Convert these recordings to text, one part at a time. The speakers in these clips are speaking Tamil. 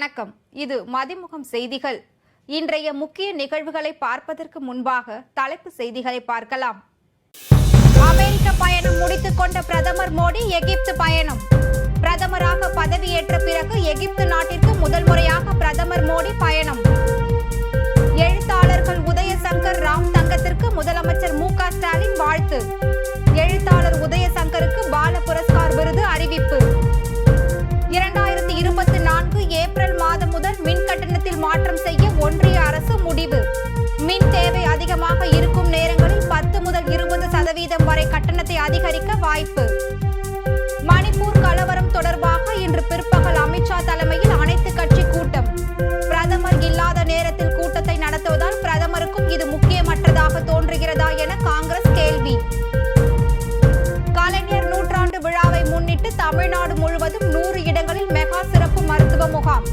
வணக்கம். இது மதிமுகம் செய்திகள். இன்றைய முக்கிய நிகழ்வுகளை பார்ப்பதற்கு முன்பாக தலைப்பு செய்திகளை பார்க்கலாம். அமெரிக்க பயணம் முடித்துக் கொண்ட பிரதமர் மோடி எகிப்து பயணம். பிரதமராக பதவியேற்ற பிறகு எகிப்து நாட்டிற்கு முதல் முறையாக பிரதமர் மோடி பயணம். எழுத்தாளர்கள் உதயசங்கர் ராம் தங்கத்திற்கு முதலமைச்சர் மு க ஸ்டாலின் வாழ்த்து. எழுத்தாளர் உதயசங்கருக்கு பால புரஸ்கார் விருது அறிவிப்பு. அதிகரிக்க வாய்ப்பு. மணிப்பூர் கலவரம் தொடர்பாக இன்று பிற்பகல் அமித்ஷா தலைமையில் அனைத்து கட்சி கூட்டம். பிரதமர் இல்லாத நேரத்தில் கூட்டத்தை நடத்துவதால் பிரதமருக்கும் இது முக்கியமற்றதாக தோன்றுகிறதா என காங்கிரஸ் கேள்வி. கலைஞர் நூற்றாண்டு விழாவை முன்னிட்டு தமிழ்நாடு முழுவதும் நூறு இடங்களில் மெகா சிறப்பு மருத்துவ முகாம்.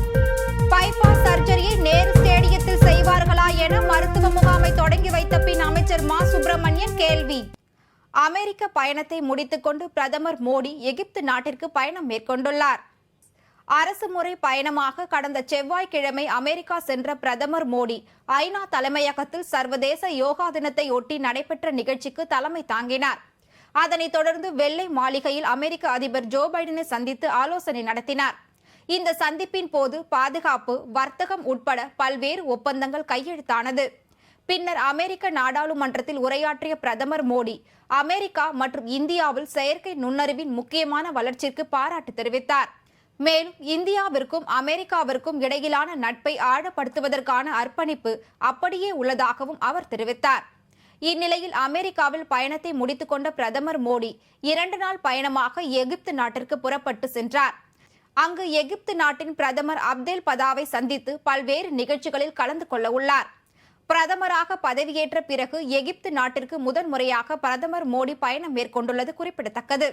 பைபாஸ் சர்ஜரியை நேரு ஸ்டேடியத்தில் செய்வார்களா என மருத்துவ முகாமை தொடங்கி வைத்த பின் அமைச்சர் மா. சுப்பிரமணியன் கேள்வி. அமெரிக்க பயணத்தை முடித்துக்கொண்டு பிரதமர் மோடி எகிப்து நாட்டிற்கு பயணம் மேற்கொண்டுள்ளார். அரசு முறை பயணமாக கடந்த செவ்வாய்க்கிழமை அமெரிக்கா சென்ற பிரதமர் மோடி ஐநா தலைமையகத்தில் சர்வதேச யோகா தினத்தை ஒட்டி நடைபெற்ற நிகழ்ச்சிக்கு தலைமை தாங்கினார். அதனைத் தொடர்ந்து வெள்ளை மாளிகையில் அமெரிக்க அதிபர் ஜோ பைடனை சந்தித்து ஆலோசனை நடத்தினார். இந்த சந்திப்பின் போது பாதுகாப்பு வர்த்தகம் உட்பட பல்வேறு ஒப்பந்தங்கள் கையெழுத்தானது. பின்னர் அமெரிக்க நாடாளுமன்றத்தில் உரையாற்றிய பிரதமர் மோடி அமெரிக்கா மற்றும் இந்தியாவில் செயற்கை நுண்ணறிவின் முக்கியமான வளர்ச்சிக்கு பாராட்டு தெரிவித்தார். மேலும் இந்தியாவிற்கும் அமெரிக்காவிற்கும் இடையிலான நட்பை ஆழப்படுத்துவதற்கான அர்ப்பணிப்பு அப்படியே உள்ளதாகவும் அவர் தெரிவித்தார். இந்நிலையில் அமெரிக்காவில் பயணத்தை முடித்துக்கொண்ட பிரதமர் மோடி இரண்டு நாள் பயணமாக எகிப்து நாட்டிற்கு புறப்பட்டு சென்றார். அங்கு எகிப்து நாட்டின் பிரதமர் அப்தேல் பதாவை சந்தித்து பல்வேறு நிகழ்ச்சிகளில் கலந்து கொள்ள உள்ளார். பிரதமராக பதவியேற்ற பிறகு எகிப்து நாட்டிற்கு முதன் முறையாக பிரதமர் மோடி பயணம் மேற்கொண்டுள்ளது குறிப்பிடத்தக்கது.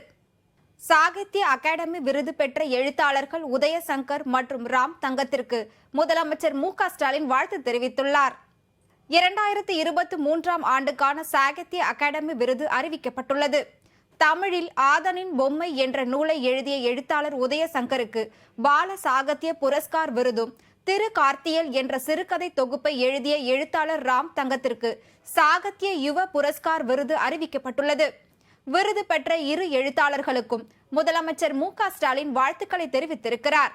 சாகித்ய அகாடமி விருது பெற்ற எழுத்தாளர்கள் உதயசங்கர் மற்றும் ராம் தங்கத்திற்கு முதலமைச்சர் மு க ஸ்டாலின் வாழ்த்து தெரிவித்துள்ளார். இரண்டாயிரத்தி இருபத்தி மூன்றாம் ஆண்டுக்கான சாகித்ய அகாடமி விருது அறிவிக்கப்பட்டுள்ளது. தமிழில் ஆதனின் பொம்மை என்ற நூலை எழுதிய எழுத்தாளர் உதயசங்கருக்கு பால சாகித்ய புரஸ்கார் விருதும் திரு கார்த்தியல் என்ற சிறுகதை தொகுப்பை எழுதிய எழுத்தாளர் ராம் தங்கத்திற்கு சாகித்ய யுவ புரஸ்கார் விருது அறிவிக்கப்பட்டுள்ளது. விருது பெற்ற இரு எழுத்தாளர்களுக்கும் முதலமைச்சர் மு க ஸ்டாலின் வாழ்த்துக்களை தெரிவித்திருக்கிறார்.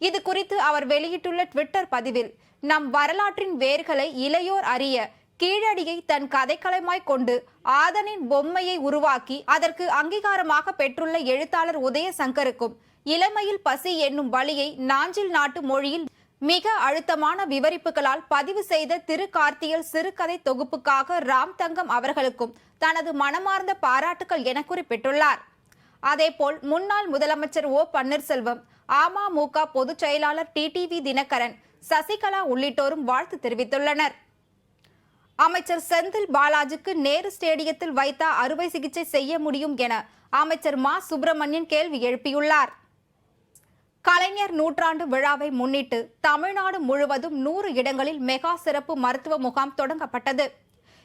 இது குறித்து அவர் வெளியிட்டுள்ள ட்விட்டர் பதிவில் நம் வரலாற்றின் வேர்களை இளையோர் அறிய கீழடியை தன் கதைக்களமாய் கொண்டு ஆதனின் பொம்மையை உருவாக்கி அதற்கு அங்கீகாரமாக பெற்றுள்ள எழுத்தாளர் உதயசங்கருக்கும் இளமையில் பசி என்னும் வழியை நாஞ்சில் நாட்டு மொழியில் மிக அழுத்தமான விவரிப்புகளால் பதிவு செய்த திரு. கார்த்தியல் சிறுகதை தொகுப்புக்காக ராம் தங்கம் அவர்களுக்கும் தனது மனமார்ந்த பாராட்டுகள் என குறிப்பிட்டுள்ளார். அதேபோல் முன்னாள் முதலமைச்சர் ஓ. பன்னீர்செல்வம் அமமுக பொதுச் செயலாளர் டிடிவி தினகரன் சசிகலா உள்ளிட்டோரும் வாழ்த்து தெரிவித்துள்ளனர். அமைச்சர் செந்தில் பாலாஜிக்கு நேரு ஸ்டேடியத்தில் வைத்த அறுவை சிகிச்சை செய்ய முடியும் என அமைச்சர் மா. சுப்பிரமணியன் கேள்வி எழுப்பியுள்ளார். கலைஞர் நூற்றாண்டு விழாவை முன்னிட்டு தமிழ்நாடு முழுவதும் நூறு இடங்களில் மெகா சிறப்பு மருத்துவ முகாம் தொடங்கப்பட்டது.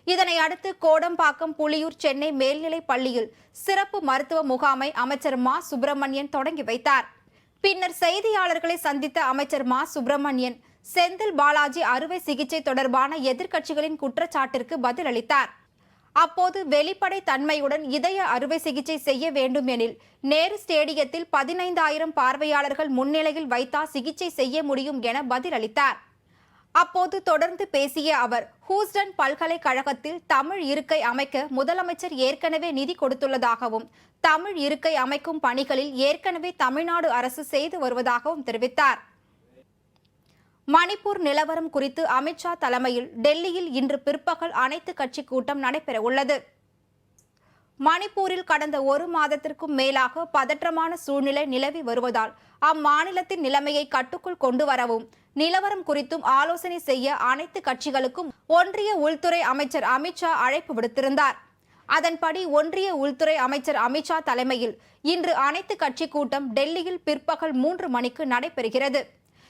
இதனை அடுத்து கோடம்பாக்கம் புலியூர் சென்னை மேல்நிலைப் பள்ளியில் சிறப்பு மருத்துவ முகாமை அமைச்சர் மா. சுப்பிரமணியன் தொடங்கி வைத்தார். பின்னர் செய்தியாளர்களை சந்தித்த அமைச்சர் மா. சுப்பிரமணியன் செந்தில் பாலாஜி அறுவை சிகிச்சை தொடர்பான எதிர்க்கட்சிகளின் குற்றச்சாட்டிற்கு பதிலளித்தார். அப்போது வெளிப்படை தன்மையுடன் இதய அறுவை சிகிச்சை செய்ய வேண்டும் எனில் நேரு ஸ்டேடியத்தில் பதினைந்தாயிரம் பார்வையாளர்கள் முன்னிலையில் வைத்தா சிகிச்சை செய்ய முடியும் என பதிலளித்தார். அப்போது தொடர்ந்து பேசிய அவர் ஹூஸ்டன் பல்கலைக்கழகத்தில் தமிழ் இருக்கை அமைக்க முதலமைச்சர் ஏற்கனவே நிதி கொடுத்துள்ளதாகவும் தமிழ் இருக்கை அமைக்கும் பணிகளில் ஏற்கனவே தமிழ்நாடு அரசு செய்து வருவதாகவும் தெரிவித்தார். மணிப்பூர் நிலவரம் குறித்து அமித்ஷா தலைமையில் டெல்லியில் இன்று பிற்பகல் அனைத்து கட்சி கூட்டம் நடைபெற உள்ளது மணிப்பூரில் கடந்த ஒரு மாதத்திற்கும் மேலாக பதற்றமான சூழ்நிலை நிலவி வருவதால் அம்மாநிலத்தின் நிலைமையை கட்டுக்குள் கொண்டு வரவும் நிலவரம் குறித்தும் ஆலோசனை செய்ய அனைத்து கட்சிகளுக்கும் ஒன்றிய உள்துறை அமைச்சர் அமித்ஷா அழைப்பு விடுத்திருந்தார். அதன்படி ஒன்றிய உள்துறை அமைச்சர் அமித்ஷா தலைமையில் இன்று அனைத்து கட்சி கூட்டம் டெல்லியில் பிற்பகல் மூன்று மணிக்கு நடைபெறுகிறது.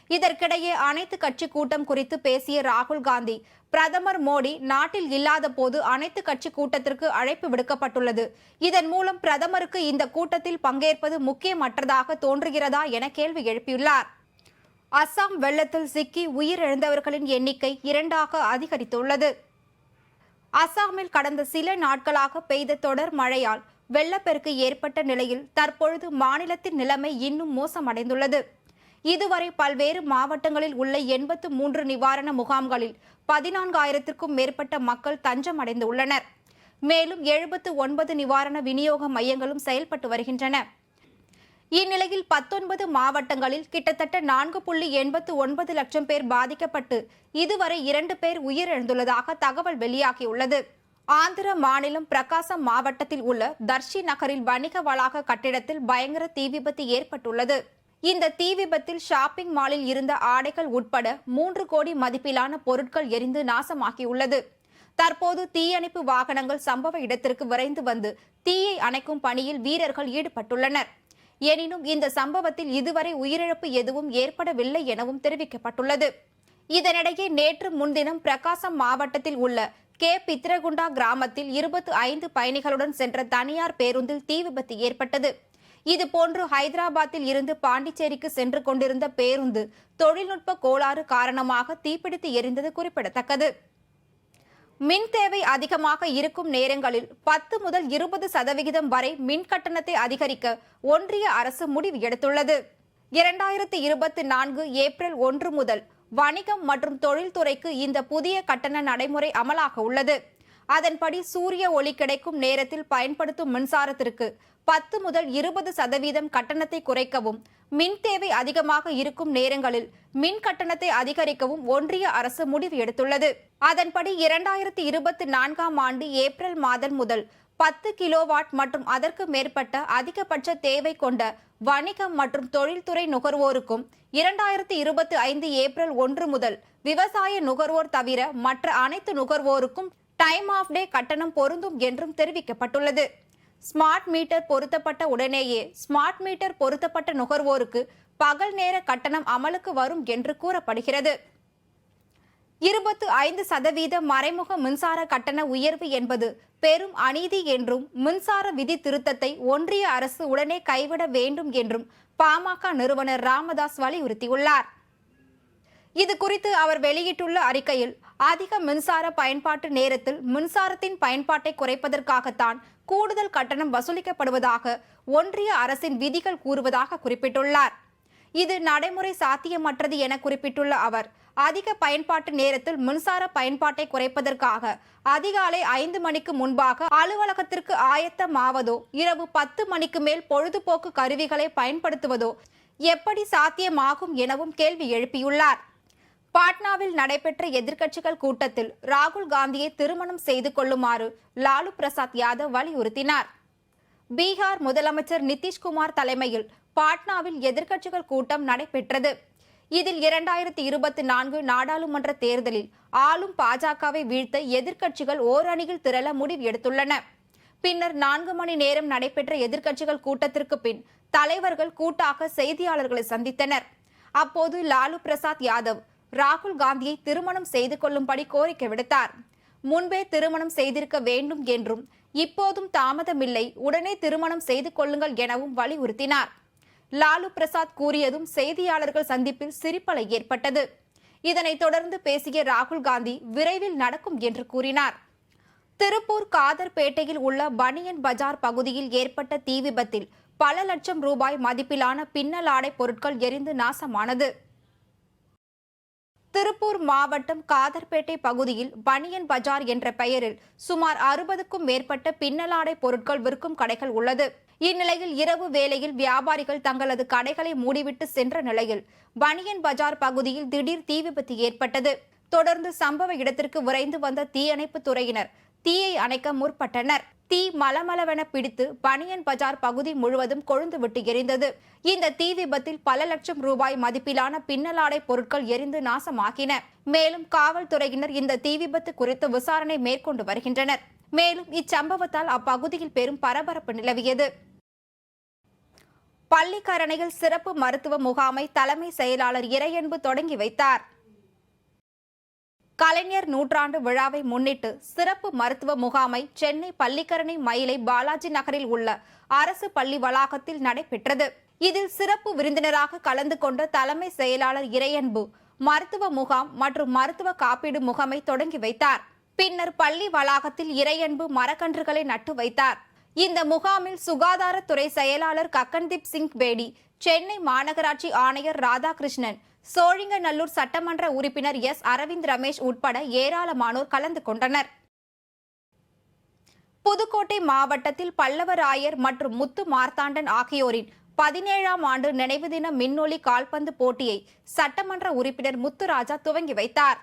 இதற்கிடையே அனைத்து கட்சி கூட்டம் குறித்து பேசிய ராகுல் காந்தி பிரதமர் மோடி நாட்டில் இல்லாத போது அனைத்து கட்சி கூட்டத்திற்கு அழைப்பு விடுக்கப்பட்டுள்ளது. இதன் மூலம் பிரதமருக்கு இந்த கூட்டத்தில் பங்கேற்பது முக்கியமற்றதாக தோன்றுகிறதா என கேள்வி எழுப்பியுள்ளார். அஸ்ஸாம் வெள்ளத்தில் சிக்கி உயிரிழந்தவர்களின் எண்ணிக்கை இரண்டாக அதிகரித்துள்ளது. அஸ்ஸாமில் கடந்த சில நாட்களாக பெய்த தொடர் மழையால் வெள்ளப்பெருக்கு ஏற்பட்ட நிலையில் தற்பொழுது மாநிலத்தின் நிலைமை இன்னும் மோசமடைந்துள்ளது. இதுவரை பல்வேறு மாவட்டங்களில் உள்ள எண்பத்து மூன்று நிவாரண முகாம்களில் பதினான்காயிரத்திற்கும் மேற்பட்ட மக்கள் தஞ்சம் அடைந்துள்ளனர் மேலும் எழுபத்து ஒன்பது நிவாரண விநியோக மையங்களும் செயல்பட்டு வருகின்றன. இந்நிலையில் பத்தொன்பது மாவட்டங்களில் கிட்டத்தட்ட நான்கு புள்ளி எண்பத்து ஒன்பது லட்சம் பேர் பாதிக்கப்பட்டு இதுவரை இரண்டு பேர் உயிரிழந்துள்ளதாக தகவல் வெளியாகியுள்ளது. ஆந்திர மாநிலம் பிரகாசம் மாவட்டத்தில் உள்ள தர்ஷி நகரில் வணிக வளாக கட்டிடத்தில் பயங்கர தீ விபத்து ஏற்பட்டுள்ளது. இந்த தீ விபத்தில் ஷாப்பிங் மாலில் இருந்த ஆடைகள் உட்பட மூன்று கோடி மதிப்பிலான பொருட்கள் எரிந்து நாசமாகியுள்ளது. தற்போது தீயணைப்பு வாகனங்கள் சம்பவ இடத்திற்கு விரைந்து வந்து தீயை அணைக்கும் பணியில் வீரர்கள் ஈடுபட்டுள்ளனர். எனினும் இந்த சம்பவத்தில் இதுவரை உயிரிழப்பு எதுவும் ஏற்படவில்லை எனவும் தெரிவிக்கப்பட்டுள்ளது. இதனிடையே நேற்று முன்தினம் பிரகாசம் மாவட்டத்தில் உள்ள கே. பித்ரகுண்டா கிராமத்தில் இருபத்தி ஐந்து பயணிகளுடன் சென்ற தனியார் பேருந்தில் தீ விபத்து ஏற்பட்டது. இதுபோன்று ஹைதராபாத்தில் இருந்து பாண்டிச்சேரிக்கு சென்று கொண்டிருந்த பேருந்து தொழில்நுட்ப கோளாறு காரணமாக தீப்பிடித்து எரிந்தது குறிப்பிடத்தக்கது. மின் தேவை அதிகமாக இருக்கும் நேரங்களில் பத்து முதல் இருபது சதவிகிதம் வரை மின் கட்டணத்தை அதிகரிக்க ஒன்றிய அரசு முடிவு எடுத்துள்ளது. இரண்டாயிரத்தி இருபத்தி நான்கு ஏப்ரல் ஒன்று முதல் வணிகம் மற்றும் தொழில்துறைக்கு இந்த புதிய கட்டண நடைமுறை அமலாக உள்ளது. அதன்படி சூரிய ஒளி கிடைக்கும் நேரத்தில் பயன்படுத்தும் மின்சாரத்திற்கு பத்து முதல் இருபது சதவீதம் கட்டணத்தை குறைக்கவும் மின் தேவை அதிகமாக இருக்கும் நேரங்களில் மின் கட்டணத்தை அதிகரிக்கவும் ஒன்றிய அரசு முடிவு எடுத்துள்ளது. அதன்படி இரண்டாயிரத்தி இருபத்தி நான்காம் ஆண்டு ஏப்ரல் மாதம் முதல் பத்து கிலோவாட் மற்றும் அதற்கு மேற்பட்ட அதிகபட்ச தேவை கொண்ட வணிகம் மற்றும் தொழில்துறை நுகர்வோருக்கும் இரண்டாயிரத்தி இருபத்தி ஐந்து ஏப்ரல் ஒன்று முதல் விவசாய நுகர்வோர் தவிர மற்ற அனைத்து நுகர்வோருக்கும் டைம் ஆஃப் டே கட்டணம் பொருந்தும் என்றும் தெரிவிக்கப்பட்டுள்ளது. ஸ்மார்ட் மீட்டர் பொருத்தப்பட்ட உடனேயே ஸ்மார்ட் மீட்டர் பொருத்தப்பட்ட நுகர்வோருக்கு பகல் நேர கட்டணம் அமலுக்கு வரும் என்று கூறப்படுகிறது. இருபத்து ஐந்து சதவீத மறைமுக மின்சார கட்டண உயர்வு என்பது பெரும் அநீதி என்றும் மின்சார விதி திருத்தத்தை ஒன்றிய அரசு உடனே கைவிட வேண்டும் என்றும் பாமக நிறுவனர் ராமதாஸ் வலியுறுத்தியுள்ளார். இது குறித்து அவர் வெளியிட்டுள்ள அறிக்கையில் அதிக மின்சார பயன்பாட்டு நேரத்தில் மின்சாரத்தின் பயன்பாட்டை குறைப்பதற்காகத்தான் கூடுதல் கட்டணம் வசூலிக்கப்படுவதாக ஒன்றிய அரசின் விதிகள் கூறுவதாக குறிப்பிட்டுள்ளார். இது நடைமுறை சாத்தியமற்றது என குறிப்பிட்டுள்ள அவர் அதிக பயன்பாட்டு நேரத்தில் மின்சார பயன்பாட்டை குறைப்பதற்காக அதிகாலை ஐந்து மணிக்கு முன்பாக அலுவலகத்திற்கு ஆயத்தமாவதோ இரவு பத்து மணிக்கு மேல் பொழுதுபோக்கு கருவிகளை பயன்படுத்துவதோ எப்படி சாத்தியமாகும் எனவும் கேள்வி எழுப்பியுள்ளார். பாட்னாவில் நடைபெற்ற எதிர்க்கட்சிகள் கூட்டத்தில் ராகுல் காந்தியை திருமணம் செய்து கொள்ளுமாறு லாலு பிரசாத் யாதவ் வலியுறுத்தினார். பீகார் முதலமைச்சர் நிதிஷ்குமார் தலைமையில் பாட்னாவில் எதிர்க்கட்சிகள் கூட்டம் நடைபெற்றது. இதில் இரண்டாயிரத்தி இருபத்தி நான்கு நாடாளுமன்ற தேர்தலில் ஆளும் பாஜகவை வீழ்த்த எதிர்க்கட்சிகள் ஓரணியில் திரள முடிவு எடுத்துள்ளன. பின்னர் நான்கு மணி நேரம் நடைபெற்ற எதிர்க்கட்சிகள் கூட்டத்திற்கு பின் தலைவர்கள் கூட்டாக செய்தியாளர்களை சந்தித்தனர். அப்போது லாலு பிரசாத் யாதவ் ராகுல் காந்தியை திருமணம் செய்து கொள்ளும்படி கோரிக்கை விடுத்தார். முன்பே திருமணம் செய்திருக்க வேண்டும் என்றும் இப்போதும் தாமதமில்லை உடனே திருமணம் செய்து கொள்ளுங்கள் எனவும் வலியுறுத்தினார். லாலு பிரசாத் கூறியதும் செய்தியாளர்கள் சந்திப்பில் சிரிப்பலை ஏற்பட்டது. இதனைத் தொடர்ந்து பேசிய ராகுல் காந்தி விரைவில் நடக்கும் என்று கூறினார். திருப்பூர் காதர்பேட்டையில் உள்ள பனியன் பஜார் பகுதியில் ஏற்பட்ட தீ விபத்தில் பல லட்சம் ரூபாய் மதிப்பிலான பின்னலாடை பொருட்கள் எரிந்து நாசமானது. திருப்பூர் மாவட்டம் காதர்பேட்டை பகுதியில் பனியன் பஜார் என்ற பெயரில் சுமார் அறுபதுக்கும் மேற்பட்ட பின்னலாடை பொருட்கள் விற்கும் கடைகள் உள்ளது. இந்நிலையில் இரவு வேளையில் வியாபாரிகள் தங்களது கடைகளை மூடிவிட்டு சென்ற நிலையில் பனியன் பஜார் பகுதியில் திடீர் தீ விபத்து ஏற்பட்டது. தொடர்ந்து சம்பவ இடத்திற்கு விரைந்து வந்த தீயணைப்பு துறையினர் தீயை அணைக்க முற்பட்டனர். தீ மலமளவென பிடித்து பனியன் பஜார் பகுதி முழுவதும் கொழுந்து விட்டு எரிந்தது. இந்த தீ விபத்தில் பல லட்சம் ரூபாய் மதிப்பிலான பின்னலாடை பொருட்கள் எரிந்து நாசமாகின. மேலும் காவல்துறையினர் இந்த தீ விபத்து குறித்து விசாரணை மேற்கொண்டு வருகின்றனர். மேலும் இச்சம்பவத்தால் அப்பகுதியில் பெரும் பரபரப்பு நிலவியது. பள்ளிக்கரணையில் சிறப்பு மருத்துவ முகாமை தலைமை செயலாளர் இறையன்பு தொடங்கி வைத்தார். கலைஞர் நூற்றாண்டு விழாவை முன்னிட்டு சிறப்பு மருத்துவ முகாமை சென்னை பள்ளிக்கரணை மயிலை பாலாஜி நகரில் உள்ள அரசு பள்ளி வளாகத்தில் நடைபெற்றது. இதில் சிறப்பு விருந்தினராக கலந்து கொண்ட தலைமை செயலாளர் இறையன்பு மருத்துவ முகாம் மற்றும் மருத்துவ காப்பீடு முகாமை தொடங்கி வைத்தார். பின்னர் பள்ளி வளாகத்தில் இறையன்பு மரக்கன்றுகளை நட்டு வைத்தார். இந்த முகாமில் சுகாதாரத்துறை செயலாளர் கக்கன்தீப் சிங் பேடி சென்னை மாநகராட்சி ஆணையர் ராதாகிருஷ்ணன் சோழிங்கநல்லூர் சட்டமன்ற உறுப்பினர் எஸ். அரவிந்த் ரமேஷ் உட்பட ஏராளமானோர் கலந்து கொண்டனர். புதுக்கோட்டை மாவட்டத்தில் பல்லவராயர் மற்றும் முத்து மார்த்தாண்டன் ஆகியோரின் பதினேழாம் ஆண்டு நினைவு தின மின்னொலி கால்பந்து போட்டியை சட்டமன்ற உறுப்பினர் முத்துராஜா துவங்கி வைத்தார்.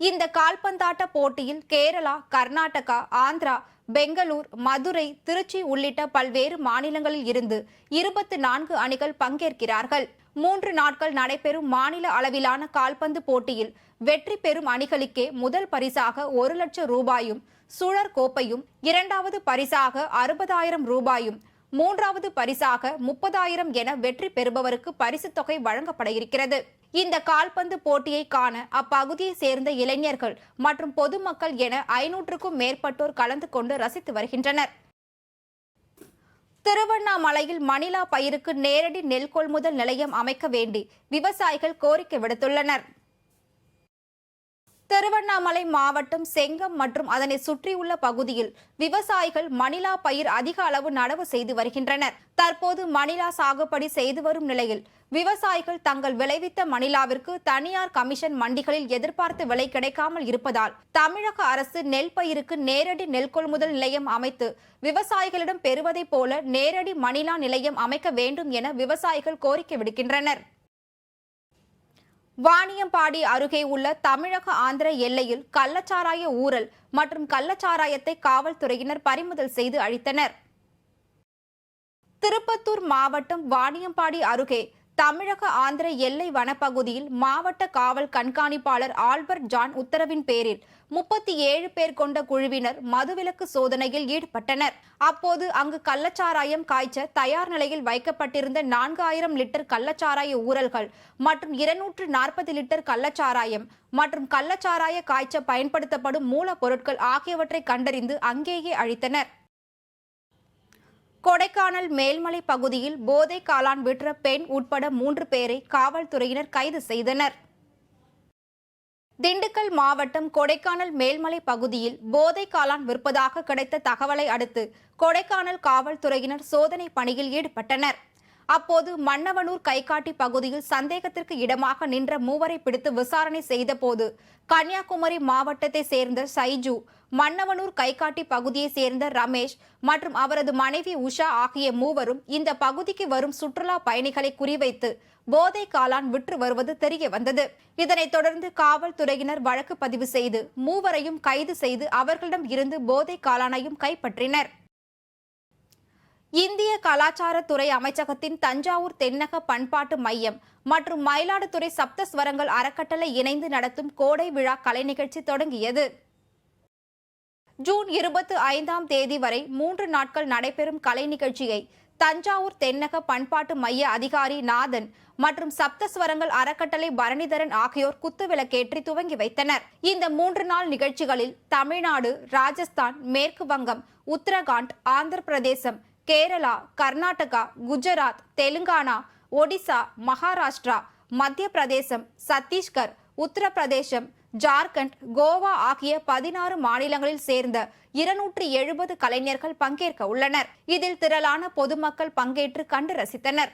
இந்த கால்பந்தாட்ட போட்டியில் கேரளா கர்நாடகா ஆந்திரா பெங்களூர் மதுரை திருச்சி உள்ளிட்ட பல்வேறு மாநிலங்களில் இருந்து இருபத்தி நான்கு அணிகள் பங்கேற்கிறார்கள். மூன்று நாட்கள் நடைபெறும் மாநில அளவிலான கால்பந்து போட்டியில் வெற்றி பெறும் அணிகளுக்கே முதல் பரிசாக ஒரு லட்சம் ரூபாயும் சுழற் கோப்பையும் இரண்டாவது பரிசாக அறுபதாயிரம் ரூபாயும் மூன்றாவது பரிசாக முப்பதாயிரம் என வெற்றி பெறுபவருக்கு பரிசுத் தொகை வழங்கப்பட இருக்கிறது. இந்த கால்பந்து போட்டியை காண அப்பகுதியை சேர்ந்த இளைஞர்கள் மற்றும் பொதுமக்கள் என ஐநூற்றுக்கும் மேற்பட்டோர் கலந்து கொண்டு ரசித்து வருகின்றனர். திருவண்ணாமலையில் மணிலா பயிருக்கு நேரடி நெல் கொள்முதல் நிலையம் அமைக்க வேண்டி விவசாயிகள் கோரிக்கை விடுத்துள்ளனர். திருவண்ணாமலை மாவட்டம் செங்கம் மற்றும் அதனை சுற்றியுள்ள பகுதியில் விவசாயிகள் மணிலா பயிர் அதிக அளவு நடவு செய்து வருகின்றனர். தற்போது மணிலா சாகுபடி செய்து வரும் நிலையில் விவசாயிகள் தங்கள் விளைவித்த மணிலாவிற்கு தனியார் கமிஷன் மண்டிகளில் எதிர்பார்த்த விலை கிடைக்காமல் இருப்பதால் தமிழக அரசு நெல் பயிருக்கு நேரடி நெல் கொள்முதல் நிலையம் அமைத்து விவசாயிகளிடம் பெறுவதைப் போல நேரடி மணிலா நிலையம் அமைக்க வேண்டும் என விவசாயிகள் கோரிக்கை விடுக்கின்றனர். வாணியம்பாடி அருகே உள்ள தமிழக ஆந்திர எல்லையில் கள்ளச்சாராய ஊழல் மற்றும் கள்ளச்சாராயத்தை காவல்துறையினர் பறிமுதல் செய்து அழித்தனர். திருப்பத்தூர் மாவட்டம் வாணியம்பாடி அருகே தமிழக ஆந்திர எல்லை வனப்பகுதியில் மாவட்ட காவல் கண்காணிப்பாளர் ஆல்பர்ட் ஜான் உத்தரவின் பேரில் முப்பத்தி ஏழு பேர் கொண்ட குழுவினர் மதுவிலக்கு சோதனையில் ஈடுபட்டனர். அப்போது அங்கு கள்ளச்சாராயம் காய்ச்ச தயார் நிலையில் வைக்கப்பட்டிருந்த நான்காயிரம் லிட்டர் கள்ளச்சாராய ஊரல்கள் மற்றும் இருநூற்று நாற்பது லிட்டர் கள்ளச்சாராயம் மற்றும் கள்ளச்சாராய காய்ச்ச பயன்படுத்தப்படும் மூலப்பொருட்கள் ஆகியவற்றை கண்டறிந்து அங்கேயே அழித்தனர். கொடைக்கானல் மேல்மலை பகுதியில் போதை காளான் விற்ற பெண் உட்பட மூன்று பேரை காவல்துறையினர் கைது செய்தனர். திண்டுக்கல் மாவட்டம் கொடைக்கானல் மேல்மலை பகுதியில் போதை காளான் விற்பதாக கிடைத்த தகவலை அடுத்து கொடைக்கானல் காவல்துறையினர் சோதனை பணியில் ஈடுபட்டனர். அப்போது மன்னவனூர் கைகாட்டி பகுதியில் சந்தேகத்திற்கு இடமாக நின்ற மூவரை பிடித்து விசாரணை செய்தபோது கன்னியாகுமரி மாவட்டத்தை சேர்ந்த சைஜு மன்னவனூர் கைகாட்டி பகுதியை சேர்ந்த ரமேஷ் மற்றும் அவரது மனைவி உஷா ஆகிய மூவரும் இந்த பகுதிக்கு வரும் சுற்றுலா பயணிகளை குறிவைத்து போதை காளான் விற்று வருவது தெரிய வந்தது. இதனைத் தொடர்ந்து காவல்துறையினர் வழக்கு பதிவு செய்து மூவரையும் கைது செய்து அவர்களிடம் இருந்து போதை காளானையும் கைப்பற்றினர். இந்திய கலாச்சாரத்துறை அமைச்சகத்தின் தஞ்சாவூர் தென்னக பண்பாட்டு மையம் மற்றும் மயிலாடுதுறை சப்தஸ்வரங்கள் அறக்கட்டளை இணைந்து நடத்தும் கோடை விழா கலை நிகழ்ச்சி தொடங்கியது. ஜூன் இருபத்தி ஐந்தாம் தேதி வரை மூன்று நாட்கள் நடைபெறும் கலை நிகழ்ச்சியை தஞ்சாவூர் தென்னக பண்பாட்டு மைய அதிகாரி நாதன் மற்றும் சப்தஸ்வரங்கள் அறக்கட்டளை பரணிதரன் ஆகியோர் குத்துவிளக்கேற்றி துவங்கி வைத்தனர். இந்த மூன்று நாள் நிகழ்ச்சிகளில் தமிழ்நாடு ராஜஸ்தான் மேற்கு வங்கம் உத்தரகாண்ட் ஆந்திர பிரதேசம் கேரளா கர்நாடகா குஜராத் தெலுங்கானா ஒடிசா மகாராஷ்டிரா மத்திய பிரதேசம் சத்தீஸ்கர் உத்தரப்பிரதேசம் ஜார்க்கண்ட் கோவா ஆகிய பதினாறு மாநிலங்களில் சேர்ந்த இருநூற்று எழுபது கலைஞர்கள் பங்கேற்க உள்ளனர். இதில் திரளான பொதுமக்கள் பங்கேற்று கண்டு ரசித்தனர்.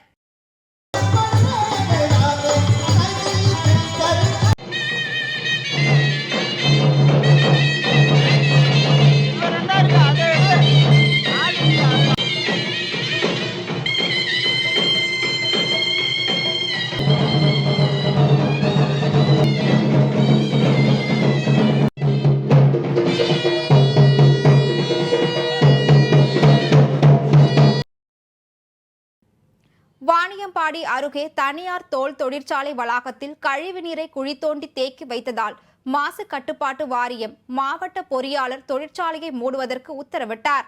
வாணியம்பாடி அருகே தனியார் தோல் தொழிற்சாலை வளாகத்தில் கழிவுநீரை குழி தோண்டி தேக்கி வைத்ததால் மாசு கட்டுப்பாட்டு வாரியம் மாவட்ட பொறியாளர் தொழிற்சாலையை மூடுவதற்கு உத்தரவிட்டார்.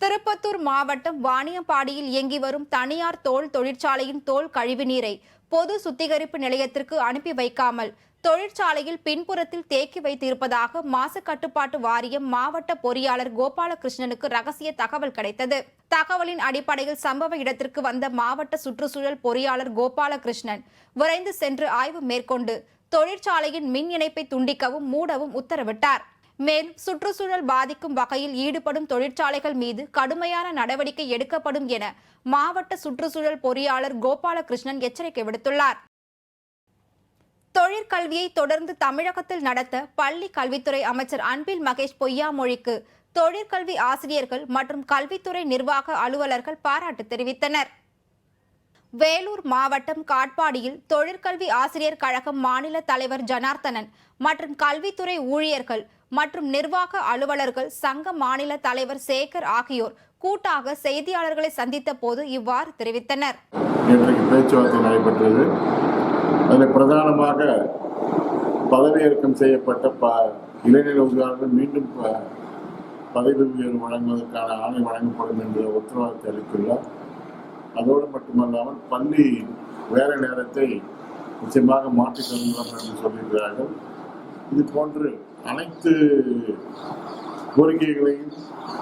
திருப்பத்தூர் மாவட்டம் வாணியம்பாடியில் இயங்கி வரும் தனியார் தோல் தொழிற்சாலையின் தோல் கழிவுநீரை பொது சுத்திகரிப்பு நிலையத்திற்கு அனுப்பி வைக்காமல் தொழிற்சாலையில் பின்புறத்தில் தேக்கி வைத்திருப்பதாக மாசு கட்டுப்பாட்டு வாரியம் மாவட்ட பொறியாளர் கோபாலகிருஷ்ணனுக்கு ரகசிய தகவல் கிடைத்தது. தகவலின் அடிப்படையில் சம்பவ இடத்திற்கு வந்த மாவட்ட சுற்றுச்சூழல் பொறியாளர் கோபாலகிருஷ்ணன் விரைந்து சென்று ஆய்வு மேற்கொண்டு தொழிற்சாலையின் மின் இணைப்பை துண்டிக்கவும் மூடவும் உத்தரவிட்டார். மேலும் சுற்றுச்சூழல் பாதிக்கும் வகையில் ஈடுபடும் தொழிற்சாலைகள் மீது கடுமையான நடவடிக்கை எடுக்கப்படும் என மாவட்ட சுற்றுச்சூழல் பொறியாளர் கோபாலகிருஷ்ணன் எச்சரிக்கை விடுத்துள்ளார். தொழிற்கல்வியை தொடர்ந்து தமிழகத்தில் நடத்த பள்ளி கல்வித்துறை அமைச்சர் அன்பில் மகேஷ் பொய்யாமொழிக்கு தொழிற்கல்வி ஆசிரியர்கள் மற்றும் கல்வித்துறை நிர்வாக அலுவலர்கள் பாராட்டு தெரிவித்தனர். வேலூர் மாவட்டம் காட்பாடியில் தொழிற்கல்வி ஆசிரியர் கழகம் மாநில தலைவர் ஜனார்த்தனன் மற்றும் கல்வித்துறை ஊழியர்கள் மற்றும் நிர்வாக அலுவலர்கள் சங்க மாநில தலைவர் சேகர் ஆகியோர் கூட்டாக செய்தியாளர்களை சந்தித்த போது இவ்வாறு தெரிவித்தனர். அதில் பிரதானமாக பதவியிறக்கம் செய்யப்பட்ட ப இளைஞர் உதவியாளர்கள் மீண்டும் ப- பதவி உயர்வு வழங்குவதற்கான ஆணை வழங்கப்படும் என்ற உத்தரவாதத்தை அளித்துள்ளார். அதோடு மட்டுமல்லாமல் பள்ளி வேலை நேரத்தை நிச்சயமாக மாற்றித் தருகிறோம் என்று சொல்லியிருக்கிறார்கள். இது போன்று அனைத்து கோரிக்கைகளையும்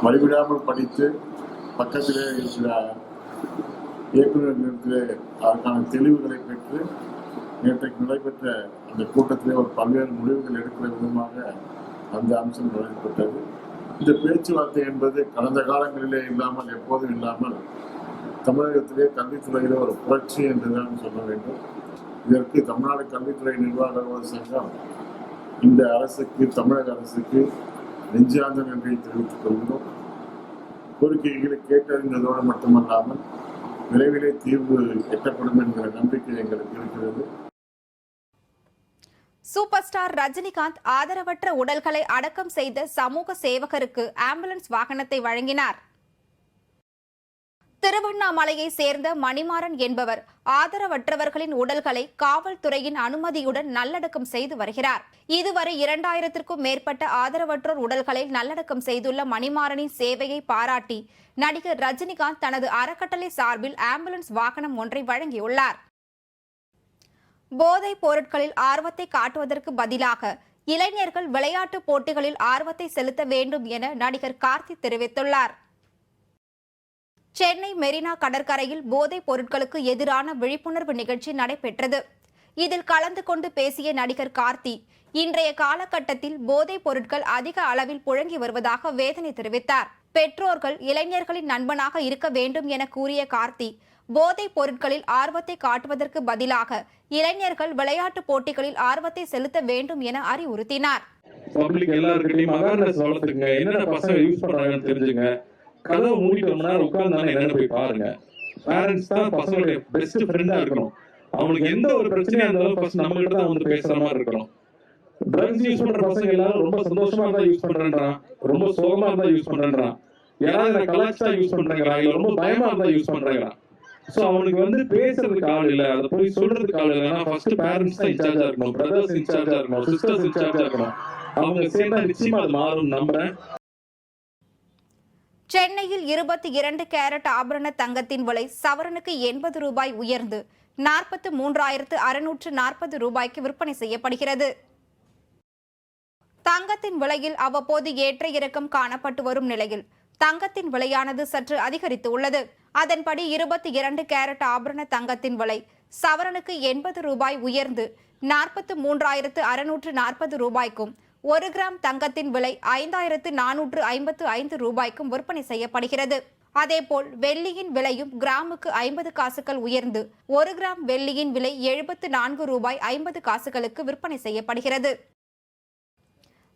வழிவிடாமல் படித்து பக்கத்திலே இருக்கிற இயக்குநர் அதற்கான தெளிவுகளை பெற்று நேற்றைக்கு நடைபெற்ற அந்த கூட்டத்திலே ஒரு பல்வேறு முடிவுகள் எடுக்கிற விதமாக அந்த அம்சம் நடைபெற்றது. இந்த பேச்சுவார்த்தை என்பது கடந்த காலங்களிலே இல்லாமல் எப்போதும் இல்லாமல் தமிழகத்திலே கல்வித்துறையிலே ஒரு புரட்சி என்றுதான் சொல்ல வேண்டும். இதற்கு தமிழ்நாடு கல்வித்துறை நிர்வாக அலுவலர் சங்கம் இந்த அரசுக்கு தமிழக அரசுக்கு நெஞ்சார்ந்த நன்றியை தெரிவித்துக் கொள்கிறோம். கோரிக்கைகளை கேட்டறிந்ததோடு மட்டுமல்லாமல் விரைவிலே தீர்வு எட்டப்படும் என்கிற நம்பிக்கை எங்களுக்கு இருக்கிறது. சூப்பர் ஸ்டார் ரஜினிகாந்த் ஆதரவற்ற உடல்களை அடக்கம் செய்த சமூக சேவகருக்கு ஆம்புலன்ஸ் வாகனத்தை வழங்கினார். திருவண்ணாமலையை சேர்ந்த மணிமாறன் என்பவர் ஆதரவற்றவர்களின் உடல்களை காவல்துறையின் அனுமதியுடன் நல்லடக்கம் செய்து வருகிறார். இதுவரை இரண்டாயிரத்திற்கும் மேற்பட்ட ஆதரவற்றோர் உடல்களை நல்லடக்கம் செய்துள்ள மணிமாறனின் சேவையை பாராட்டி நடிகர் ரஜினிகாந்த் தனது அறக்கட்டளை சார்பில் ஆம்புலன்ஸ் வாகனம் ஒன்றை வழங்கியுள்ளார். போதைப் பொருட்களில் ஆர்வத்தை காட்டுவதற்கு பதிலாக இளைஞர்கள் விளையாட்டுப் போட்டிகளில் ஆர்வத்தை செலுத்த வேண்டும் என நடிகர் கார்த்தி தெரிவித்துள்ளார். சென்னை மெரினா கடற்கரையில் போதைப் பொருட்களுக்கு எதிரான விழிப்புணர்வு நிகழ்ச்சி நடைபெற்றது. இதில் கலந்து கொண்டு பேசிய நடிகர் கார்த்தி இன்றைய காலகட்டத்தில் போதைப் பொருட்கள் அதிக அளவில் புழங்கி வருவதாக வேதனை தெரிவித்தார். பெற்றோர்கள் இளைஞர்களின் நண்பனாக இருக்க வேண்டும் என கூறிய கார்த்தி போதைப் பொருட்களில் ஆர்வத்தை காட்டுவதற்கு பதிலாக இளைஞர்கள் விளையாட்டுப் போட்டிகளில் ஆர்வத்தை செலுத்த வேண்டும் என அறிவுறுத்தினார். பப்ளிக் எல்லாருக்கிட்டையும் அவேர்னஸ் என்னென்ன பசங்க யூஸ் பண்றாங்கன்னு தெரிஞ்சுங்க. மூடிட்டு ரொம்ப நேரம் என்னன்னு போய் பாருங்க. பேரண்ட்ஸ் தான் பசங்களுடைய பெஸ்ட் ஃப்ரெண்டா இருக்கணும். அவங்களுக்கு எந்த ஒரு பிரச்சனையா இருந்தாலும் ஃபர்ஸ்ட் நம்ம கிட்ட தான் வந்து பேசுற மாதிரி இருக்கணும். ட்ரக்ஸ் யூஸ் பண்ற பசங்க எல்லாரும் ரொம்ப சந்தோஷமா இருந்தா யூஸ் பண்றேன்றான் ரொம்ப சோகமா இருந்தா யூஸ் பண்றேன்றான் யாராவது நான் கலாச்சா யூஸ் பண்றேங்கிறான் இல்ல ரொம்ப பயமா இருந்தா யூஸ் பண்றேங்கிறான் சோ அவனுக்கு வந்து பேசுறதுக்கு ஆள் இல்ல. அதை போய் சொல்றதுக்கு ஆள் இல்லைன்னா ஃபர்ஸ்ட் பேரண்ட்ஸ் தான் இன்சார்ஜா இருக்கணும். பிரதர்ஸ் இன்சார்ஜா இருக்கணும். சிஸ்டர்ஸ் இன்சார்ஜா இருக்கணும். அவங்க சேர்ந்தா நிச்சயமா அது மாறும் நம்புறேன். சென்னையில் இருபத்தி இரண்டு கேரட் ஆபரண தங்கத்தின் விலை சவரனுக்கு எண்பது ரூபாய் உயர்ந்து நாற்பத்து மூன்றாயிரத்து அறுநூற்று நாற்பது ரூபாய்க்கு விற்பனை செய்யப்படுகிறது. தங்கத்தின் விலையில் அவ்வப்போது ஏற்ற இறக்கம் காணப்பட்டு வரும் நிலையில் தங்கத்தின் விலையானது சற்று அதிகரித்து உள்ளது அதன்படி இருபத்தி இரண்டு கேரட் ஆபரண தங்கத்தின் விலை சவரனுக்கு எண்பது ரூபாய் உயர்ந்து நாற்பத்து மூன்றாயிரத்து அறுநூற்று நாற்பது ரூபாய்க்கும் ஒரு கிராம் தங்கத்தின் விலை ஐந்தாயிரத்து நானூற்று ஐம்பத்து ஐந்து ரூபாய்க்கும் விற்பனை செய்யப்படுகிறது. அதேபோல் வெள்ளியின் விலையும் கிராமுக்கு ஐம்பது காசுகள் உயர்ந்து ஒரு கிராம் வெள்ளியின் விலை எழுபத்து நான்கு ரூபாய் ஐம்பது காசுகளுக்கு விற்பனை செய்யப்படுகிறது.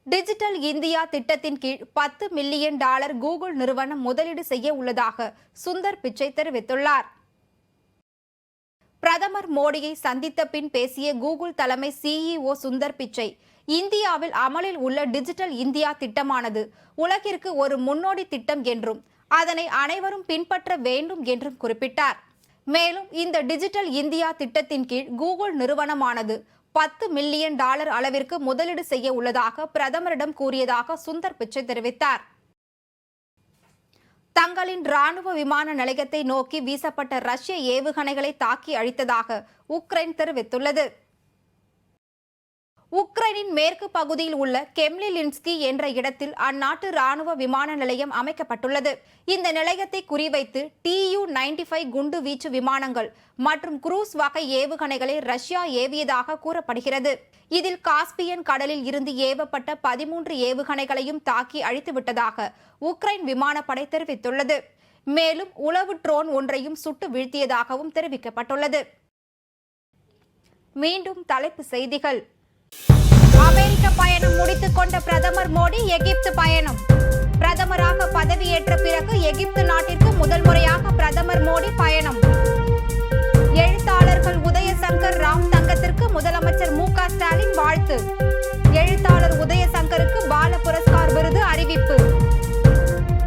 டிஜிட்டல் இந்தியா திட்டத்தின் கீழ் பத்து மில்லியன் டாலர் கூகுள் நிறுவனம் முதலீடு செய்ய உள்ளதாக சுந்தர் பிச்சை தெரிவித்துள்ளார். பிரதமர் மோடியை சந்தித்த பின் பேசிய கூகுள் தலைமை சிஇஓ சுந்தர் பிச்சை இந்தியாவில் அமலில் உள்ள டிஜிட்டல் இந்தியா திட்டமானது உலகிற்கு ஒரு முன்னோடி திட்டம் என்றும் அதனை அனைவரும் பின்பற்ற வேண்டும் என்றும் குறிப்பிட்டார். மேலும் இந்த டிஜிட்டல் இந்தியா திட்டத்தின் கீழ் கூகுள் நிறுவனமானது பத்து மில்லியன் டாலர் அளவிற்கு முதலீடு செய்ய உள்ளதாக பிரதமரிடம் கூறியதாக சுந்தர் பிச்சை தெரிவித்தார். தங்களின் ராணுவ விமான நிலையத்தை நோக்கி வீசப்பட்ட ரஷ்ய ஏவுகணைகளை தாக்கி அழித்ததாக உக்ரைன் தெரிவித்துள்ளது. உக்ரைனின் மேற்கு பகுதியில் உள்ள கெம்லிலின்ஸ்கி என்ற இடத்தில் அந்நாட்டு ராணுவ விமான நிலையம் அமைக்கப்பட்டுள்ளது. இந்த நிலையத்தை குறிவைத்து டியூ நைன்டி ஃபைவ் குண்டு வீச்சு விமானங்கள் மற்றும் குரூஸ் வகை ஏவுகணைகளை ரஷ்யா ஏவியதாக கூறப்படுகிறது. இதில் காஸ்பியன் கடலில் இருந்து ஏவப்பட்ட பதிமூன்று ஏவுகணைகளையும் தாக்கி அழித்துவிட்டதாக உக்ரைன் விமானப்படை தெரிவித்துள்ளது. மேலும் உளவு ட்ரோன் ஒன்றையும் சுட்டு வீழ்த்தியதாகவும் தெரிவிக்கப்பட்டுள்ளது. மீண்டும் தலைப்பு செய்திகள். அமெரிக்க பயணம் முடித்துக் கொண்ட பிரதமர் மோடி எகிப்து பயணம். பிரதமராக பதவியேற்ற பிறகு எகிப்து நாட்டிற்கு முதல் முறையாக பிரதமர் மோடி பயணம். எழுத்தாளர்கள் உதயசங்கர் ராம் தங்கத்திற்கு முதலமைச்சர் மு க ஸ்டாலின் வாழ்த்து. எழுத்தாளர் உதயசங்கருக்கு பால புரஸ்கார் விருது அறிவிப்பு.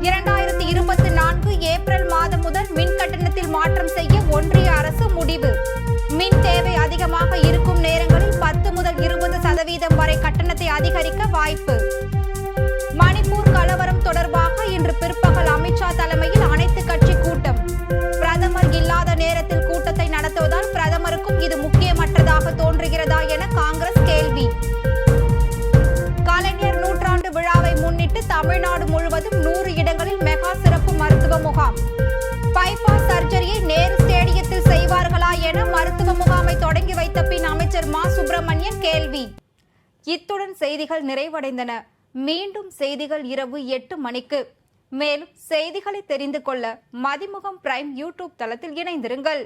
இரண்டாயிரத்தி இருபத்தி நான்கு ஏப்ரல் மாதம் முதல் மின் கட்டணத்தில் மாற்றம் செய்ய ஒன்றிய அரசு முடிவு. மின் தேவை அதிகமாக இருக்கும் நேரங்களில் பத்து இருபது சதவீதம் வரை கட்டணத்தை அதிகரிக்க வாய்ப்பு. மணிப்பூர் கலவரம் தொடர்பாக இன்று பிற்பகல் அமித்ஷா தலைமையில் அனைத்து கட்சி கூட்டம். பிரதமர் இல்லாத நேரத்தில் கூட்டத்தை நடத்துவதால் பிரதமருக்கும் இது முக்கியமற்றதாக தோன்றுகிறதா என காங்கிரஸ் கேள்வி. கலைஞர் நூற்றாண்டு விழாவை முன்னிட்டு தமிழ்நாடு முழுவதும் நூறு இடங்களில் மெகா சிறப்பு மருத்துவ முகாம். பைபாஸ் சர்ஜரியை நேரு ஸ்டேடியத்தில் செய்வார்களா என மருத்துவ முகாமை தொடங்கி வைத்த பின் அமைச்சர் மா. சுப்பிரமணியன் கேள்வி. இத்துடன் செய்திகள் நிறைவடைந்தன. மீண்டும் செய்திகள் இரவு எட்டு மணிக்கு. மேலும் செய்திகளை தெரிந்து கொள்ள மதிமுகம் பிரைம் யூடியூப் தளத்தில் இணைந்திருங்கள்.